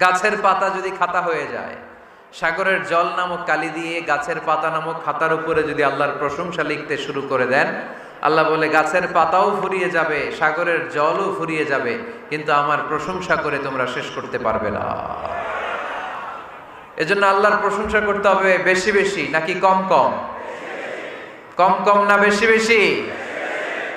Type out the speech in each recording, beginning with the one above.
গাছের পাতা যদি খাতা হয়ে যায়, সাগরের জল নামক কালি দিয়ে গাছের পাতা নামক খাতার উপরে যদি আল্লাহর প্রশংসা লিখতে শুরু করে দেন, আল্লাহ বলে, গাছের পাতাও ফুরিয়ে যাবে, সাগরের জলও ফুরিয়ে যাবে, কিন্তু আমার প্রশংসা করে তোমরা শেষ করতে পারবে না। এজন্য আল্লাহর প্রশংসা করতে হবে বেশি বেশি, নাকি কম কম? কম কম না বেশি বেশি ফাবি আইকি আলা এ রব্বিকুমা তুকাদ্দিবান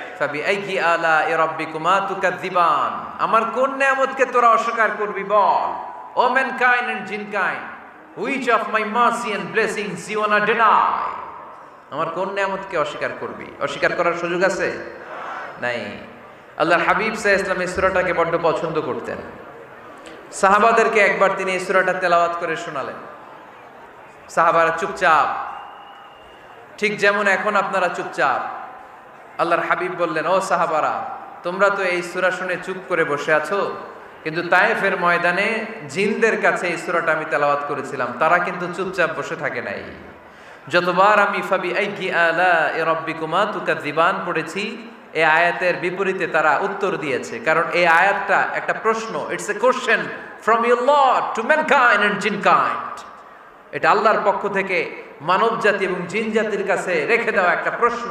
আমার কোন নিয়ামতকে তোরা অস্বীকার করবি বল? O man and jinn which of my mercy and blessings you wanna deny আমার কোন নিয়ামতকে অস্বীকার করবি? অস্বীকার করার সুযোগ আছে? নাই। আল্লাহর হাবিব সাহ ইসলাম এই বড্ড পছন্দ করতেন। সাহাবাদেরকে একবার তিনি এই তেলাওয়াত করে শোনালেন। সাহাবারা চুপচাপ। ঠিক যেমন এখন আপনারা চুপচাপ। আল্লাহর হাবিব বললেন, ও সাহাবারা, তোমরা তো এই সুরা শুনে চুপ করে বসে আছো। কিন্তু তায়েফের ময়দানে জিনদের কাছে এই সুরাটা আমি তেলাওয়াত করেছিলাম, তারা কিন্তু চুপচাপ বসে থাকে নাই। যতবার আমি ফাবি আলা এ রব্বিকুমা তুকাদ্দিবান পড়েছি এই আয়াতের বিপরীতে তারা উত্তর দিয়েছে। কারণ এই আয়াতটা একটা প্রশ্ন it's a question from your lord to mankind and jinnkind. এটা আল্লাহর পক্ষ থেকে মানব জাতি এবং জিন জাতির কাছে রেখে দেওয়া একটা প্রশ্ন।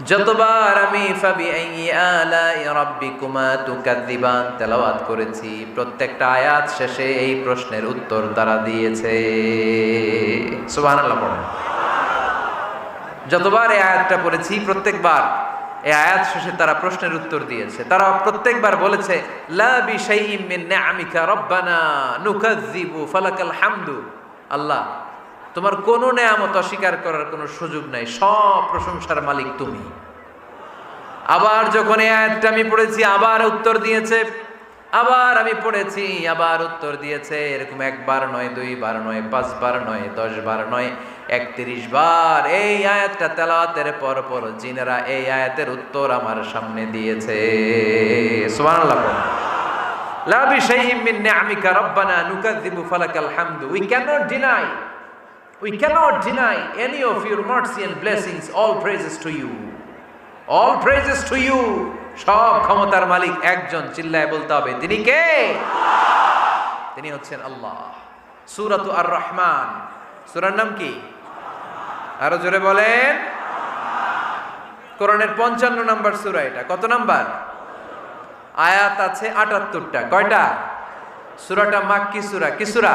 যতবার আমি ফাবি তুকাদ্দিবান তেলাওয়াত করেছি, প্রত্যেকটা আয়াত শেষে এই প্রশ্নের উত্তর তারা দিয়েছে। সুবহানাল্লাহ পড়েন। যতবার এই আয়াতটা পড়েছি, প্রত্যেকবার এই আয়াত শেষে তারা প্রশ্নের উত্তর দিয়েছে। তারা প্রত্যেকবার বলেছে, লা বিশাইইম মিন নিআমিকা রব্বানা নুকাযযিবু ফালাকাল হামদু। আল্লাহ তোমার কোনো নেয়ামত অস্বীকার করার কোনো সুযোগ নাই, সব প্রশংসার মালিক তুমি। আবার যখন এই আয়াতটা আমি পড়েছি, আবার উত্তর দিয়েছে, আবার আমি পড়েছি, আবার উত্তর দিয়েছে, এরকম একবার নয়, দুইবার নয়, পাঁচবার নয় দশ বার নয়, একত্রিশ বার। এই আয়াতটা তেলাওয়াতের পর পর জিনেরা এই আয়াতের উত্তর আমার সামনে দিয়েছে। সুবহানাল্লাহ পড়ুন। লা বিশাইইম মিন নিআমিকা রব্বানা নুকাযযিবু ফালাকাল হামদু। We can't deny we can't deny any of your mercy and blessings all praises to you all praises to you সব ক্ষমতার মালিক একজন চিল্লায় বলতে হবে। তিনি কে? তিনি হচ্ছেন আল্লাহ। সূরাতু আর রহমান সূরার নাম কি? আরও জোরে বলেন। কোরআনের পঞ্চান্ন নাম্বার সূরা এটা। কত নাম্বার? আয়াত আছে আটাত্তরটা। কয়টা? সূরাটা মাক্কি সূরা। কি সূরা?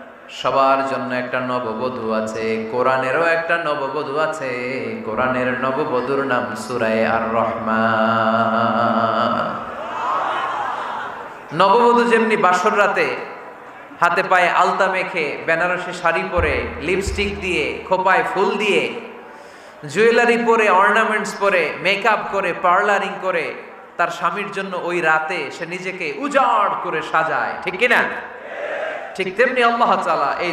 সবার জন্য একটা নববধূ আছে, কোরআনেরও একটা নববধূ আছে, কোরআনের নববধূর নাম সুরায় আর রহমান নববধূ যেমনি বাসর রাতে হাতে পায়ে আলতা মেখে বেনারসি শাড়ি পরে লিপস্টিক দিয়ে, খোপায় ফুল দিয়ে জুয়েলারি পরে অর্নামেন্টস পরে মেকআপ করে পার্লারিং করে, তার স্বামীর জন্য ওই রাতে সে নিজেকে উজাড় করে সাজায়, ঠিক কিনা? ঠিক তেমনি আল্লাহ তাআলা এই